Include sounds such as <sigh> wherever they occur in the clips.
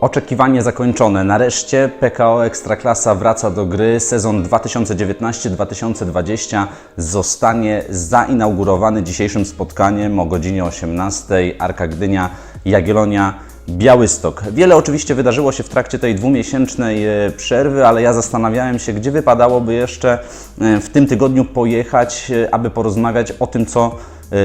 Oczekiwanie zakończone. Nareszcie PKO Ekstraklasa wraca do gry. Sezon 2019-2020 zostanie zainaugurowany dzisiejszym spotkaniem o godzinie 18. Arka Gdynia, Jagiellonia, Białystok. Wiele oczywiście wydarzyło się w trakcie tej dwumiesięcznej e, przerwy, ale ja zastanawiałem się, gdzie wypadałoby jeszcze e, w tym tygodniu pojechać, e, aby porozmawiać o tym, co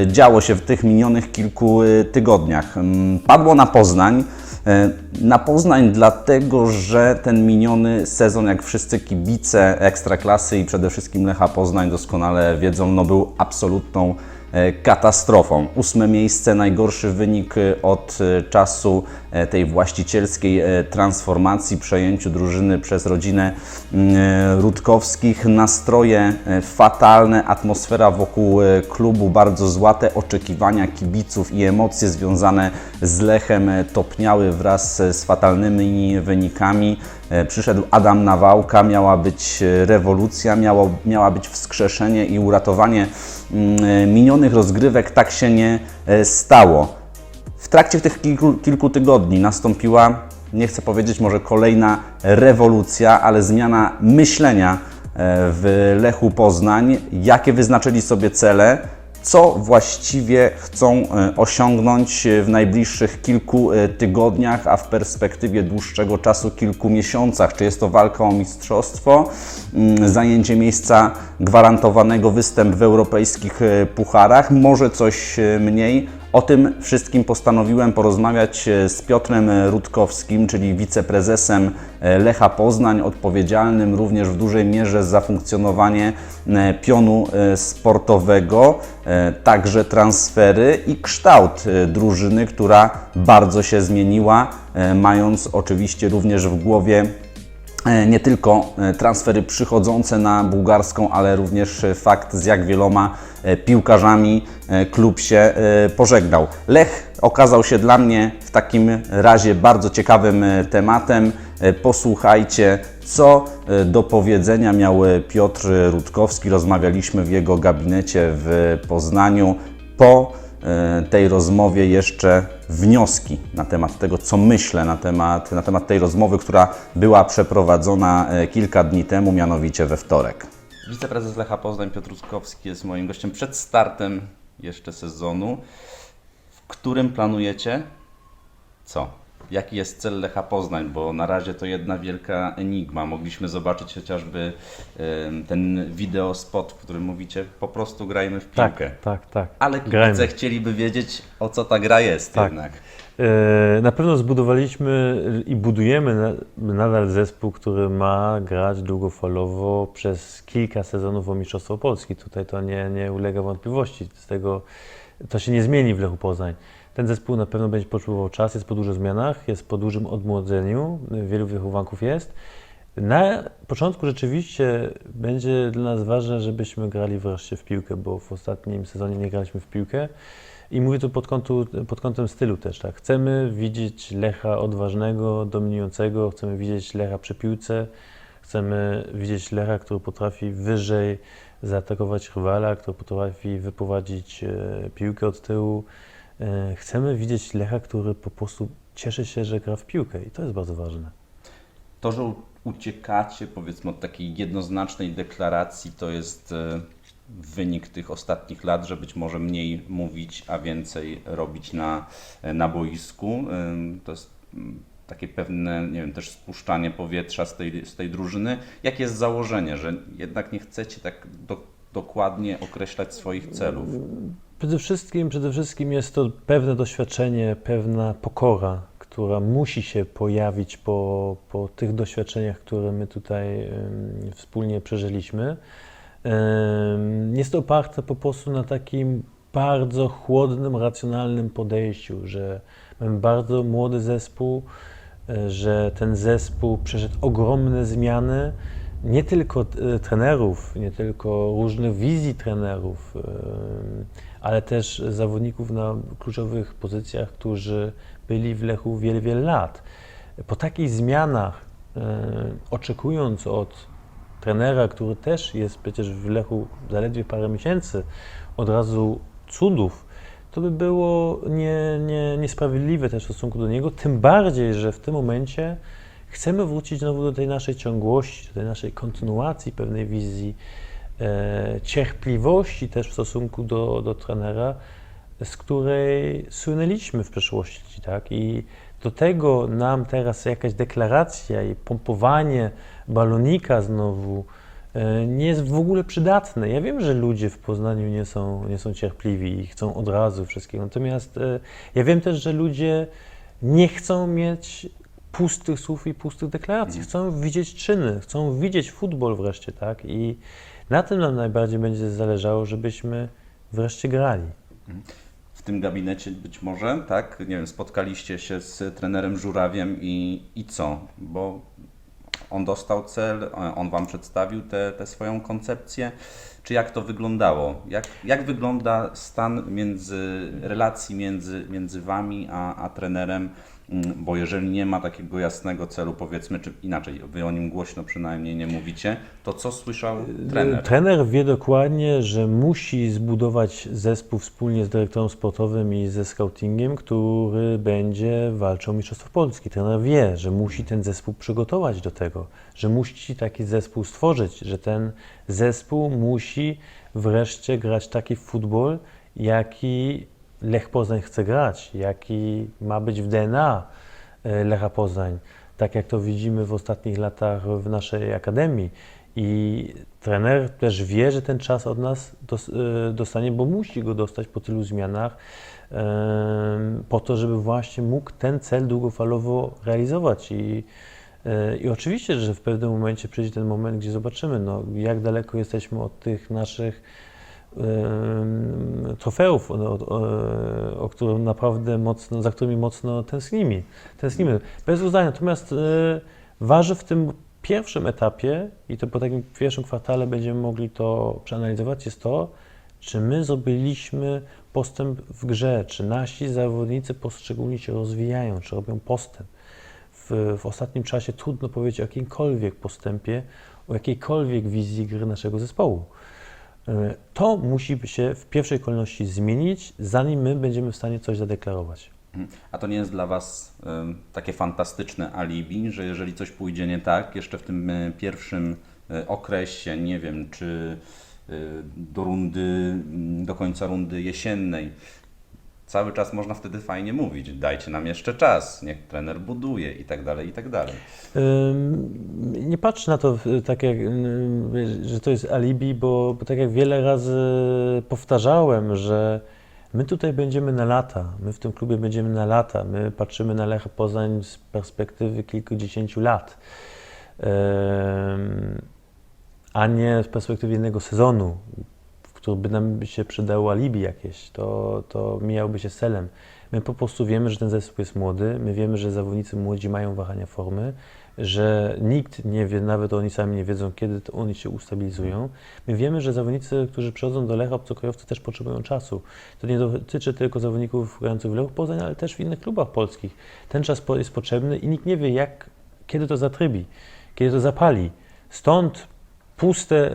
działo się w tych minionych kilku tygodniach. Mm, Padło na Poznań. E, Na Poznań dlatego, że ten miniony sezon, jak wszyscy kibice Ekstraklasy i przede wszystkim Lecha Poznań doskonale wiedzą, no był absolutną katastrofą. Ósme miejsce, najgorszy wynik e, od e, czasu e, tej właścicielskiej e, transformacji, przejęciu drużyny przez rodzinę mm, e, Rutkowskich. Nastroje e, fatalne, atmosfera wokół e, klubu bardzo zła, te oczekiwania kibiców i emocje związane z Lechem e, topniały wraz e, z fatalnymi wynikami. E, Przyszedł Adam Nawałka, miała być e, rewolucja, miało, miała być wskrzeszenie i uratowanie mm, e, minionych rozgrywek. Tak się nie stało. W trakcie tych kilku, kilku tygodni nastąpiła, nie chcę powiedzieć może kolejna rewolucja, ale zmiana myślenia w Lechu Poznań, jakie wyznaczyli sobie cele, co właściwie chcą e, osiągnąć w najbliższych kilku e, tygodniach, a w perspektywie dłuższego czasu kilku miesiącach. Czy jest to walka o mistrzostwo, mm, zajęcie miejsca gwarantowanego, występ w europejskich e, pucharach, może coś e, mniej. O tym wszystkim postanowiłem porozmawiać e, z Piotrem Rutkowskim, czyli wiceprezesem e, Lecha Poznań, odpowiedzialnym również w dużej mierze za funkcjonowanie e, pionu sportowego, także transfery i kształt drużyny, która bardzo się zmieniła, mając oczywiście również w głowie nie tylko e, transfery przychodzące na bułgarską, ale również e, fakt, z jak wieloma e, piłkarzami e, klub się e, pożegnał. Lech okazał się dla mnie w takim razie bardzo ciekawym e, tematem. E, Posłuchajcie, co e, do powiedzenia miał e, Piotr Rutkowski. Rozmawialiśmy w jego gabinecie w Poznaniu. Po e, tej rozmowie jeszcze wnioski na temat tego, co myślę na temat, na temat tej rozmowy, która była przeprowadzona e, kilka dni temu, mianowicie we wtorek. Wiceprezes Lecha Poznań Piotr Rutkowski jest moim gościem przed startem jeszcze sezonu, w którym planujecie co? Jaki jest cel Lecha Poznań? Bo na razie to jedna wielka enigma. Mogliśmy zobaczyć chociażby ten wideo spot, w którym mówicie po prostu grajmy w Tak, piłkę. tak, tak. Ale kibice chcieliby wiedzieć, o co ta gra jest Tak. jednak. E, Na pewno zbudowaliśmy i budujemy na- nadal zespół, który ma grać długofalowo przez kilka sezonów o Mistrzostwo Polski. Tutaj to nie, nie ulega wątpliwości. Z tego to się nie zmieni w Lechu Poznań. Ten zespół na pewno będzie potrzebował czas, jest po dużych zmianach, jest po dużym odmłodzeniu, wielu wychowanków jest. Na początku rzeczywiście będzie dla nas ważne, żebyśmy grali wreszcie w piłkę, bo w ostatnim sezonie nie graliśmy w piłkę. I mówię tu pod, kątu, pod kątem stylu też, tak. Chcemy widzieć Lecha odważnego, dominującego, chcemy widzieć Lecha przy piłce, chcemy widzieć Lecha, który potrafi wyżej zaatakować rywala, który potrafi wyprowadzić e, piłkę od tyłu. E, chcemy widzieć Lecha, który po prostu cieszy się, że gra w piłkę i to jest bardzo ważne. To, że uciekacie powiedzmy od takiej jednoznacznej deklaracji, to jest e, wynik tych ostatnich lat, że być może mniej mówić, a więcej robić na, e, na boisku. To jest mm, takie pewne, nie wiem, też spuszczanie powietrza z tej, z tej drużyny. Jakie jest założenie, że jednak nie chcecie tak do, dokładnie określać swoich celów? Przede wszystkim, przede wszystkim jest to pewne doświadczenie, pewna pokora, która musi się pojawić po, po tych doświadczeniach, które my tutaj wspólnie przeżyliśmy. Jest to oparte po prostu na takim bardzo chłodnym, racjonalnym podejściu, że mamy bardzo młody zespół, e, że ten zespół przeszedł ogromne zmiany, nie tylko e, trenerów, nie tylko różnych wizji trenerów, ale też zawodników na kluczowych pozycjach, którzy byli w Lechu wiele, wiele lat. Po takich zmianach, e, oczekując od trenera, który też jest przecież w Lechu zaledwie parę miesięcy, od razu cudów, to by było nie, nie, niesprawiedliwe też w stosunku do niego, tym bardziej, że w tym momencie chcemy wrócić znowu do tej naszej ciągłości, do tej naszej kontynuacji pewnej wizji, cierpliwości też w stosunku do, do trenera, z której słynęliśmy w przeszłości, tak? I do tego nam teraz jakaś deklaracja i pompowanie balonika znowu e, nie jest w ogóle przydatne. Ja wiem, że ludzie w Poznaniu nie są, nie są cierpliwi i chcą od razu wszystkiego. Natomiast e, ja wiem też, że ludzie nie chcą mieć pustych słów i pustych deklaracji. Chcą widzieć czyny, chcą widzieć futbol wreszcie, tak? I na tym nam najbardziej będzie zależało, żebyśmy wreszcie grali. W tym gabinecie być może, tak? Nie wiem, spotkaliście się z trenerem Żurawiem i, i co? Bo on dostał cel, on Wam przedstawił tę tę swoją koncepcję. Czy jak to wyglądało? Jak, jak wygląda stan między, relacji między, między Wami a, a trenerem? Mm, Bo jeżeli nie ma takiego jasnego celu, powiedzmy, czy inaczej, Wy o nim głośno przynajmniej nie mówicie, to co słyszał trener? Trener wie dokładnie, że musi zbudować zespół wspólnie z dyrektorem sportowym i ze scoutingiem, który będzie walczył o Mistrzostwo Polski. Trener wie, że musi ten zespół przygotować do tego, że musi taki zespół stworzyć, że ten zespół musi wreszcie grać taki futbol, jaki Lech Poznań chce grać, jaki ma być w DNA e, Lecha Poznań, tak jak to widzimy w ostatnich latach w naszej akademii. I trener też wie, że ten czas od nas e, dostanie, bo musi go dostać po tylu zmianach, po to, żeby właśnie mógł ten cel długofalowo realizować. I, e, i oczywiście, że w pewnym momencie przyjdzie ten moment, gdzie zobaczymy, no, jak daleko jesteśmy od tych naszych trofeów, o, o, o naprawdę mocno, za którymi mocno tęsknimy. tęsknimy. Bez uznania. Natomiast e, waży w tym pierwszym etapie, i to po takim pierwszym kwartale będziemy mogli to przeanalizować, jest to, czy my zrobiliśmy postęp w grze, czy nasi zawodnicy poszczególnie się rozwijają, czy robią postęp. W, w ostatnim czasie trudno powiedzieć o jakimkolwiek postępie, o jakiejkolwiek wizji gry naszego zespołu. E, To musi się w pierwszej kolejności zmienić, zanim my będziemy w stanie coś zadeklarować. Mhm. A to nie jest dla Was takie fantastyczne alibi, że jeżeli coś pójdzie nie tak, jeszcze w tym e, pierwszym e, okresie, nie wiem, czy do rundy, do końca rundy jesiennej, cały czas można wtedy fajnie mówić, dajcie nam jeszcze czas, niech trener buduje i tak dalej, i tak dalej. Nie patrzę na to tak jak, że to jest alibi, bo, bo tak jak wiele razy powtarzałem, że my tutaj będziemy na lata, my w tym klubie będziemy na lata, my patrzymy na Lech Poznań z perspektywy kilkudziesięciu lat, a nie z perspektywy jednego sezonu, którym by nam się przydało alibi jakieś, to, to mijałoby się celem. My po prostu wiemy, że ten zespół jest młody, my wiemy, że zawodnicy młodzi mają wahania formy, że nikt nie wie, nawet oni sami nie wiedzą, kiedy to oni się ustabilizują. My wiemy, że zawodnicy, którzy przychodzą do Lecha, obcokrajowcy też potrzebują czasu. To nie dotyczy tylko zawodników grających w Lechu Poznań, ale też w innych klubach polskich. Ten czas jest potrzebny i nikt nie wie, jak, kiedy to zatrybi, kiedy to zapali. Stąd puste e,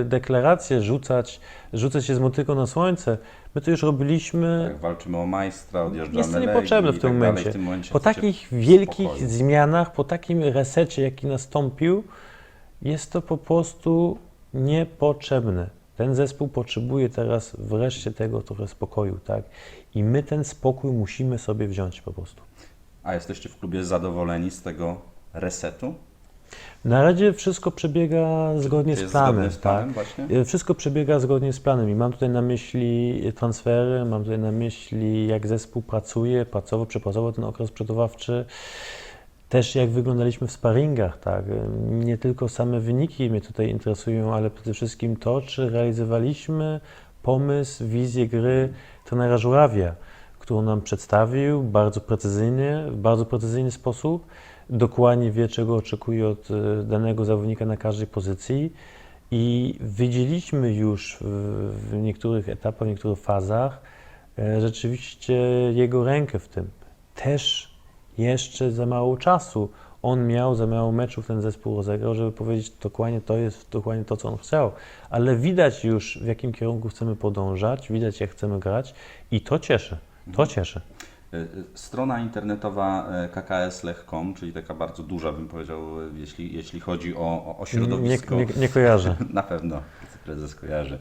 e, deklaracje rzucać, rzucać się z motyką na słońce. My to już robiliśmy Jak walczymy o majstra, odjeżdżamy jest to niepotrzebne w tym tak momencie. w tym momencie Po takich wielkich spokoju. zmianach, po takim resecie, jaki nastąpił, jest to po prostu niepotrzebne. Ten zespół potrzebuje teraz wreszcie tego trochę spokoju, tak? I my ten spokój musimy sobie wziąć po prostu. A jesteście w klubie zadowoleni z tego resetu? Na razie wszystko przebiega zgodnie z planem. z planem tak? właśnie? E, Wszystko przebiega zgodnie z planem i mam tutaj na myśli transfery, mam tutaj na myśli jak zespół pracuje, pracował, przepracował ten okres przygotowawczy, też jak wyglądaliśmy w sparingach, tak. E, Nie tylko same wyniki mnie tutaj interesują, ale przede wszystkim to, czy realizowaliśmy pomysł, wizję gry trenera Żurawia, którą nam przedstawił bardzo precyzyjnie, w bardzo precyzyjny sposób. Dokładnie wie, czego oczekuje od e, danego zawodnika na każdej pozycji. I widzieliśmy już w, niektórych etapach, w niektórych fazach e, rzeczywiście jego rękę w tym. Też jeszcze za mało czasu on miał za mało meczów ten zespół rozegrał, żeby powiedzieć dokładnie to jest dokładnie to, co on chciał. Ale widać już, w jakim kierunku chcemy podążać, widać, jak chcemy grać i to cieszy. To cieszy. Y, Strona internetowa y, KKS.com, czyli taka bardzo duża, bym powiedział, y, jeśli, jeśli chodzi o, o- o Nie, środowisko. nie, nie kojarzę. <laughs> Na pewno prezes kojarzy.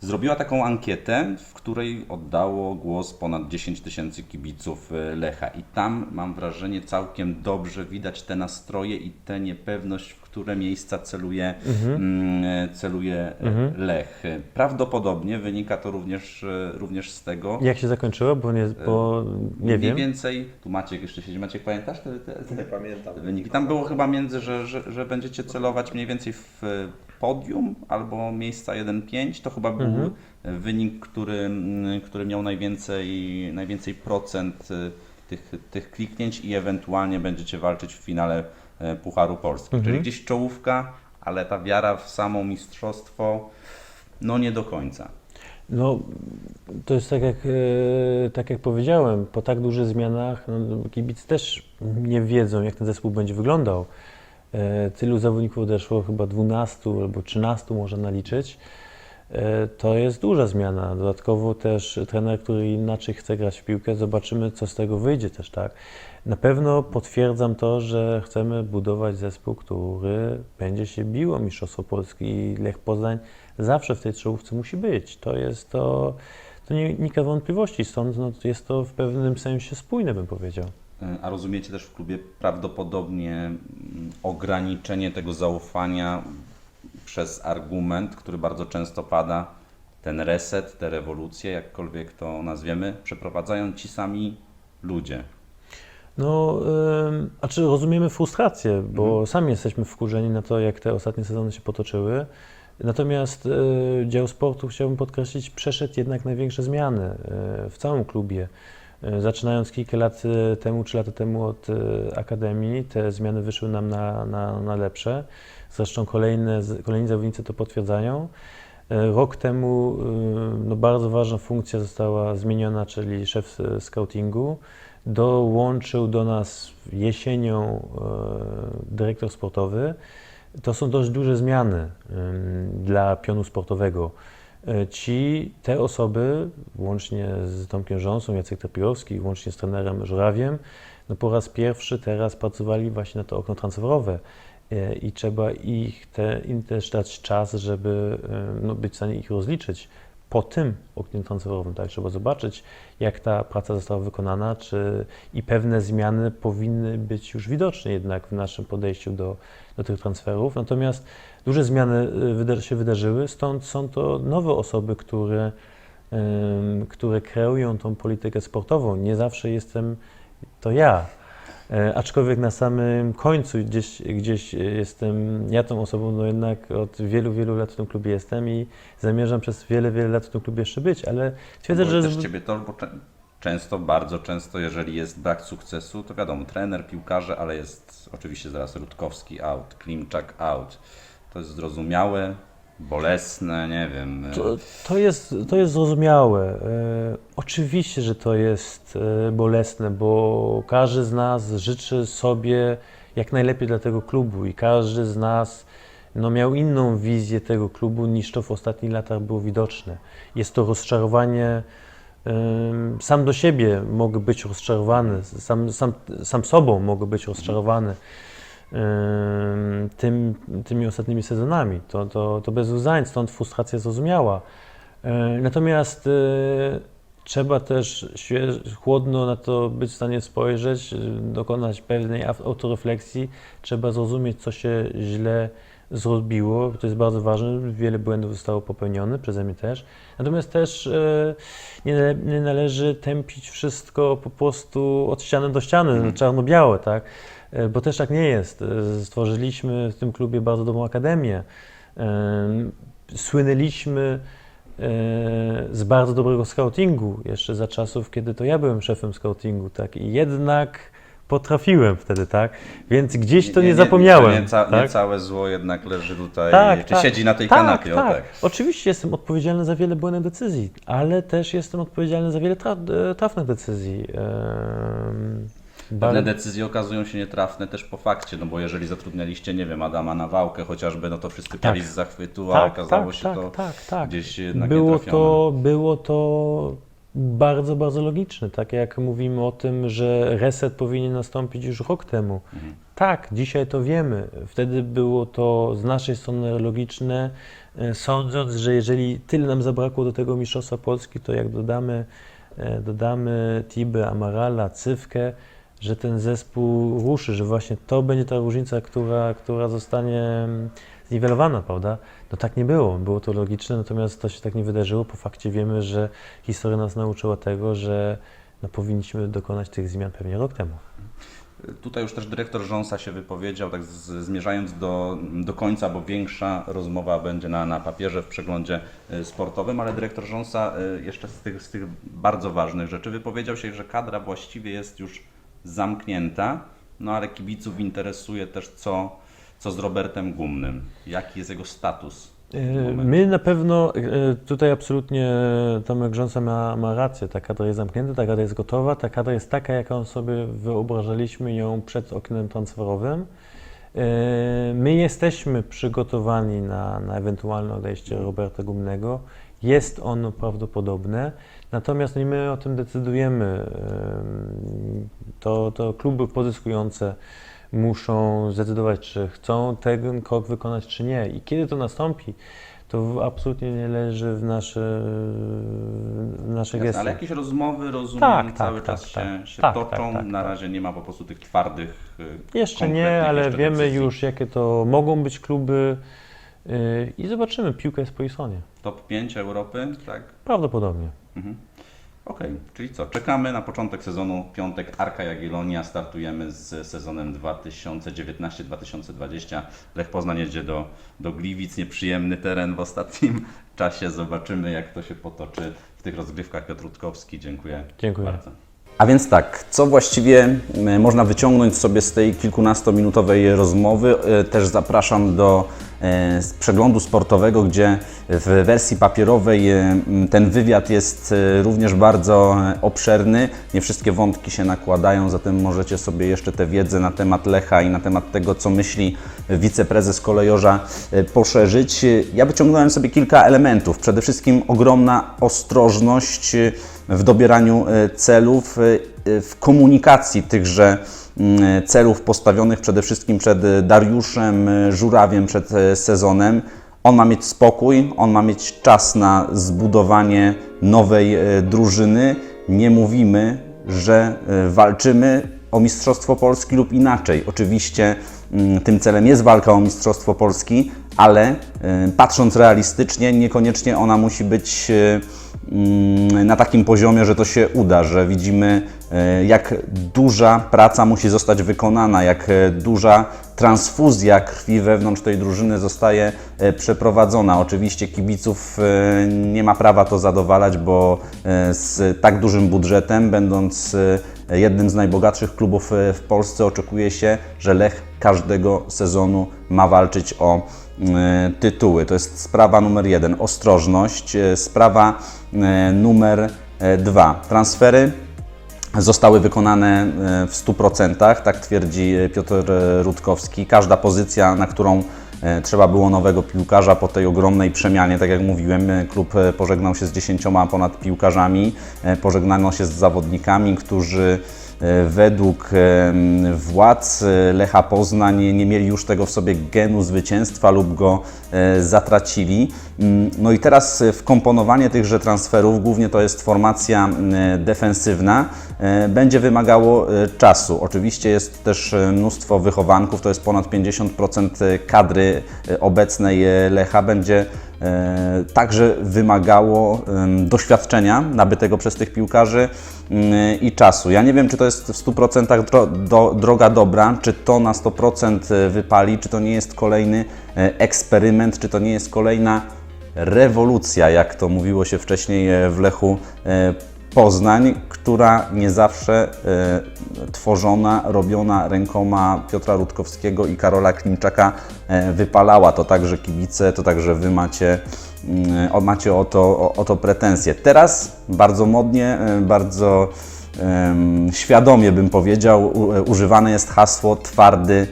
Zrobiła taką ankietę, w której oddało głos ponad 10 tysięcy kibiców Lecha. I tam mam wrażenie całkiem dobrze widać te nastroje i tę niepewność, w które miejsca celuje, mm, celuje y, Lech. Prawdopodobnie wynika to również, y, również z tego, Jak się zakończyło? Bo nie, bo nie mniej wiem. więcej, tu Maciek jeszcze siedzi, Maciek pamiętasz te, te, te, Nie pamiętam. wyniki? Tam było chyba między, że, że, że będziecie celować mniej więcej w e, podium albo miejsca 1-5, to chyba był wynik, który, który miał najwięcej, najwięcej procent e, tych, tych kliknięć i ewentualnie będziecie walczyć w finale e, Pucharu Polski. Czyli gdzieś czołówka, ale ta wiara w samo mistrzostwo, no nie do końca. No, to jest tak jak, e, tak jak powiedziałem, po tak dużych zmianach no, kibice też nie wiedzą, jak ten zespół będzie wyglądał. E, Tylu zawodników odeszło, chyba 12 albo 13 można naliczyć. E, To jest duża zmiana. Dodatkowo też trener, który inaczej chce grać w piłkę, zobaczymy, co z tego wyjdzie też, tak. Na pewno potwierdzam to, że chcemy budować zespół, który będzie się bił o Mistrzostwo Polski i Lech Poznań zawsze w tej czołówce musi być. To jest to, to nie nika wątpliwości, stąd no, jest to w pewnym sensie spójne, bym powiedział. E, A rozumiecie też w klubie prawdopodobnie mm, ograniczenie tego zaufania przez argument, który bardzo często pada, ten reset, te rewolucje, jakkolwiek to nazwiemy, przeprowadzają ci sami ludzie. No, a czy rozumiemy frustrację, bo sami jesteśmy wkurzeni na to, jak te ostatnie sezony się potoczyły. Natomiast y, dział sportu, chciałbym podkreślić, przeszedł jednak największe zmiany y, w całym klubie. Y, zaczynając kilka lat temu, czy lata temu od Akademii, te zmiany wyszły nam na, na, na lepsze. Zresztą kolejne, kolejni zawodnicy to potwierdzają. Y, Rok temu y, no, bardzo ważna funkcja została zmieniona, czyli szef scoutingu. Dołączył do nas jesienią e, dyrektor sportowy. To są dość duże zmiany dla pionu sportowego. E, Ci, te osoby, łącznie z Tomkiem Rząsą, Jacek Trapirowski, łącznie z trenerem Żurawiem, no po raz pierwszy teraz pracowali właśnie na to okno transferowe E, i trzeba ich te, im też dać czas, żeby e, no, być w stanie ich rozliczyć po tym oknie transferowym. Tak? Trzeba zobaczyć, jak ta praca została wykonana, czy i pewne zmiany powinny być już widoczne jednak w naszym podejściu do, do tych transferów. Natomiast duże zmiany y, wyda- się wydarzyły, stąd są to nowe osoby, które, ym, które kreują tą politykę sportową. Nie zawsze jestem to ja. E, aczkolwiek na samym końcu gdzieś, gdzieś jestem ja tą osobą, no jednak od wielu, wielu lat w tym klubie jestem i zamierzam przez wiele, wiele lat w tym klubie jeszcze być, ale twierdzę, Bo że... też Ciebie to, bo często, bardzo często, jeżeli jest brak sukcesu, to wiadomo, trener, piłkarze, ale jest oczywiście zaraz Rutkowski out, Klimczak out. To jest zrozumiałe, bolesne, nie wiem. e, To, to, jest, to jest zrozumiałe. E, oczywiście, że to jest e, bolesne, bo każdy z nas życzy sobie jak najlepiej dla tego klubu i każdy z nas no, miał inną wizję tego klubu niż to w ostatnich latach było widoczne. Jest to rozczarowanie. Sam do siebie mogę być rozczarowany, sam, sam, sam sobą mogę być rozczarowany tym, tymi ostatnimi sezonami. To, to, to bez łzań, stąd frustracja zrozumiała. Natomiast e, trzeba też chłodno na to być w stanie spojrzeć, e, dokonać pewnej au- autorefleksji. Trzeba zrozumieć, co się źle zrobiło. To jest bardzo ważne. Wiele błędów zostało popełnionych, przeze mnie też. Natomiast też e, nie, nie należy tępić wszystko po prostu od ściany do ściany, czarno-białe, tak? E, Bo też tak nie jest. E, Stworzyliśmy w tym klubie bardzo dobrą akademię. Em, Słynęliśmy e, z bardzo dobrego scoutingu, jeszcze za czasów, kiedy to ja byłem szefem scoutingu, tak? I jednak potrafiłem wtedy, tak? Więc gdzieś to nie, zapomniałem. Nie, nie, ca- tak? nie całe zło jednak leży tutaj, Tak, czy tak. siedzi na tej tak, kanapie. Tak. Tak. Oczywiście jestem odpowiedzialny za wiele błędnych decyzji, ale też jestem odpowiedzialny za wiele tra- e, trafnych decyzji. Pewne decyzje okazują się nietrafne też po fakcie, no bo jeżeli zatrudnialiście, nie wiem, Adama Nawałkę chociażby, no to wszyscy pali z zachwytu, a okazało się to tak, tak. gdzieś jednak było to, było to bardzo, bardzo logiczne. Tak jak mówimy o tym, że reset powinien nastąpić już rok temu. Tak, dzisiaj to wiemy. Wtedy było to z naszej strony logiczne, e, sądząc, że jeżeli tyle nam zabrakło do tego Mistrzostwa Polski, to jak dodamy, e, dodamy Tibę, Amarala, Cywkę, że ten zespół ruszy, że właśnie to będzie ta różnica, która, która zostanie mm, zniwelowana, prawda? No tak nie było, było to logiczne, natomiast to się tak nie wydarzyło. Po fakcie wiemy, że historia nas nauczyła tego, że no, powinniśmy dokonać tych zmian pewnie rok temu. Tutaj już też dyrektor Rząsa się wypowiedział, tak z, zmierzając do, do końca, bo większa rozmowa będzie na, na papierze w przeglądzie y, sportowym, ale dyrektor Rząsa y, jeszcze z tych, z tych bardzo ważnych rzeczy wypowiedział się, że kadra właściwie jest już zamknięta, no ale kibiców interesuje też co, co z Robertem Gumnym, jaki jest jego status. E. My na pewno, e, tutaj absolutnie Tomek Grząsa ma, ma rację, ta kadra jest zamknięta, ta kadra jest gotowa, ta kadra jest taka, jaką sobie wyobrażaliśmy ją przed oknem transferowym. E, My jesteśmy przygotowani na, na ewentualne odejście Roberta Gumnego. Jest ono prawdopodobne, natomiast nie my o tym decydujemy. Em, To, to kluby pozyskujące muszą zdecydować, czy chcą ten krok wykonać, czy nie. I kiedy to nastąpi, to absolutnie nie leży w, nasze, w naszych Jasne, gestiach. ale jakieś rozmowy, rozumiem, Tak, cały tak, czas tak, się, tak. się Tak, toczą. tak, tak, Na tak. razie nie ma po prostu tych twardych. y, Jeszcze nie, ale jeszcze wiemy decyzji. już, jakie to mogą być kluby i zobaczymy. Piłka jest po ich stronie. Top 5 Europy, tak? Prawdopodobnie. Mhm. Okej, czyli co? Czekamy na początek sezonu. Piątek Arka Jagiellonia. Startujemy z sezonem 2019-2020. Lech Poznań jedzie do, do Gliwic. Nieprzyjemny teren w ostatnim <laughs> czasie. Zobaczymy, jak to się potoczy w tych rozgrywkach. Piotr Rutkowski, dziękuję, Dziękuję. bardzo. A więc tak, co właściwie e, można wyciągnąć sobie z tej kilkunastominutowej rozmowy? E, Też zapraszam do z przeglądu sportowego, gdzie w wersji papierowej e, ten wywiad jest e, również bardzo e, obszerny. Nie wszystkie wątki się nakładają, zatem możecie sobie jeszcze tę wiedzę na temat Lecha i na temat tego, co myśli wiceprezes kolejorza e, poszerzyć. E, Ja wyciągnąłem sobie kilka elementów. Przede wszystkim ogromna ostrożność e, w dobieraniu e, celów, e, e, w komunikacji tychże mm, celów postawionych przede wszystkim przed Dariuszem e, Żurawiem przed sezonem. On ma mieć spokój, on ma mieć czas na zbudowanie nowej drużyny. Nie mówimy, że walczymy o Mistrzostwo Polski lub inaczej. Oczywiście tym celem jest walka o Mistrzostwo Polski, ale e, patrząc realistycznie, niekoniecznie ona musi być e, mm, na takim poziomie, że to się uda, że widzimy, e, jak duża praca musi zostać wykonana, jak duża transfuzja krwi wewnątrz tej drużyny zostaje przeprowadzona. Oczywiście kibiców nie ma prawa to zadowalać, bo z tak dużym budżetem, będąc jednym z najbogatszych klubów e, w Polsce, oczekuje się, że Lech każdego sezonu ma walczyć o e, tytuły. To jest sprawa numer jeden. Ostrożność. E, Sprawa numer dwa. Transfery zostały wykonane w 100%, tak twierdzi Piotr Rutkowski. Każda pozycja, na którą trzeba było nowego piłkarza po tej ogromnej przemianie, tak jak mówiłem, e, klub e, pożegnał się z dziesięcioma ponad piłkarzami, e, pożegnano się z zawodnikami, którzy e, według władz e, Lecha Poznań nie mieli już tego w sobie genu zwycięstwa lub go e, zatracili. Mm, No i teraz e, wkomponowanie tychże transferów, głównie to jest formacja defensywna, e, będzie wymagało e, czasu. Oczywiście jest też e, mnóstwo wychowanków, to jest ponad 50% kadry e, obecnej e, Lecha, będzie e, także wymagało doświadczenia nabytego przez tych piłkarzy mm, i czasu. Ja nie wiem, czy to jest w 100% dro, do, droga dobra, czy to na 100% wypali, czy to nie jest kolejny e, eksperyment, czy to nie jest kolejna rewolucja, jak to mówiło się wcześniej e, w Lechu e, Poznań, która nie zawsze e, tworzona, robiona rękoma Piotra Rutkowskiego i Karola Klimczaka e, wypalała. To także kibice, to także Wy macie, mm, macie o, to, o, o to pretensje. Teraz bardzo modnie, e, bardzo świadomie bym powiedział, używane jest hasło twardy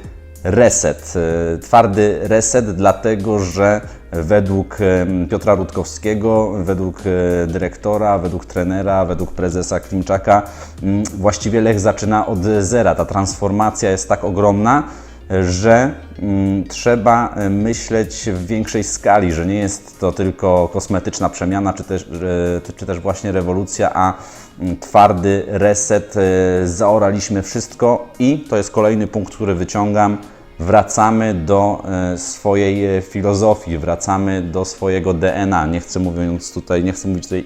reset. E, Twardy reset, dlatego że według em, Piotra Rutkowskiego, według e, dyrektora, według trenera, według prezesa Klimczaka, mm, właściwie Lech zaczyna od zera. Ta transformacja jest tak ogromna, że mm, trzeba e, myśleć w większej skali, że nie jest to tylko kosmetyczna przemiana, czy też, e, czy też właśnie rewolucja, a mm, twardy reset. e, Zaoraliśmy wszystko i to jest kolejny punkt, który wyciągam. Wracamy do swojej filozofii, wracamy do swojego DNA. Nie chcę mówiąc tutaj, nie chcę mówić tutaj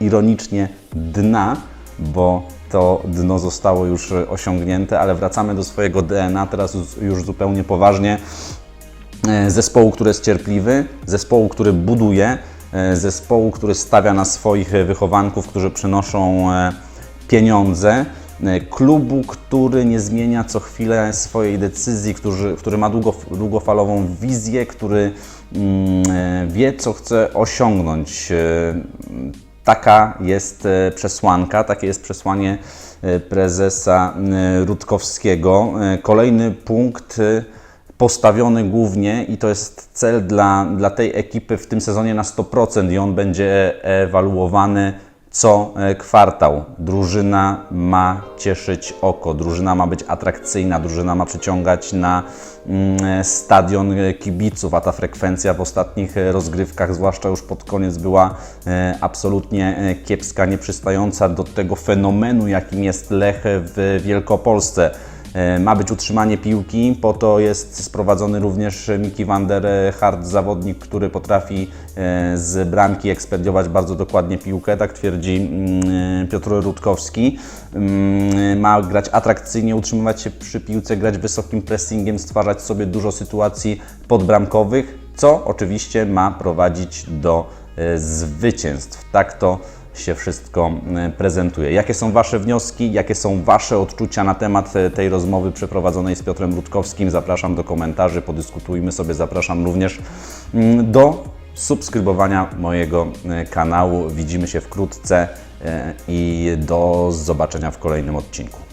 ironicznie dna, bo to dno zostało już e, osiągnięte, ale wracamy do swojego DNA teraz już- zupełnie poważnie. E, Zespołu, który jest cierpliwy, zespołu, który buduje, e, zespołu, który stawia na swoich wychowanków, którzy przynoszą pieniądze, klubu, który nie zmienia co chwilę swojej decyzji, który, który ma długo, długofalową wizję, który mm, wie, co chce osiągnąć. Taka jest e, przesłanka, takie jest przesłanie e, prezesa e, Rutkowskiego. Kolejny punkt postawiony głównie i to jest cel dla, dla tej ekipy w tym sezonie na 100% i on będzie ewaluowany co kwartał. Drużyna ma cieszyć oko, drużyna ma być atrakcyjna, drużyna ma przyciągać na stadion e, kibiców, a ta frekwencja w ostatnich rozgrywkach, zwłaszcza już pod koniec, była e, absolutnie e, kiepska, nieprzystająca do tego fenomenu, jakim jest Lech w Wielkopolsce. E, Ma być utrzymanie piłki, po to jest sprowadzony również Miki van der Hart, zawodnik, który potrafi e, z bramki ekspediować bardzo dokładnie piłkę, tak twierdzi mm, Piotr Rutkowski. Mm, Ma grać atrakcyjnie, utrzymywać się przy piłce, grać wysokim pressingiem, stwarzać sobie dużo sytuacji podbramkowych, co oczywiście ma prowadzić do e, zwycięstw. Tak to się wszystko e, prezentuje. Jakie są Wasze wnioski, jakie są Wasze odczucia na temat e, tej rozmowy przeprowadzonej z Piotrem Rutkowskim? Zapraszam do komentarzy, podyskutujmy sobie. Zapraszam również mm, do subskrybowania mojego e, kanału. Widzimy się wkrótce i do zobaczenia w kolejnym odcinku.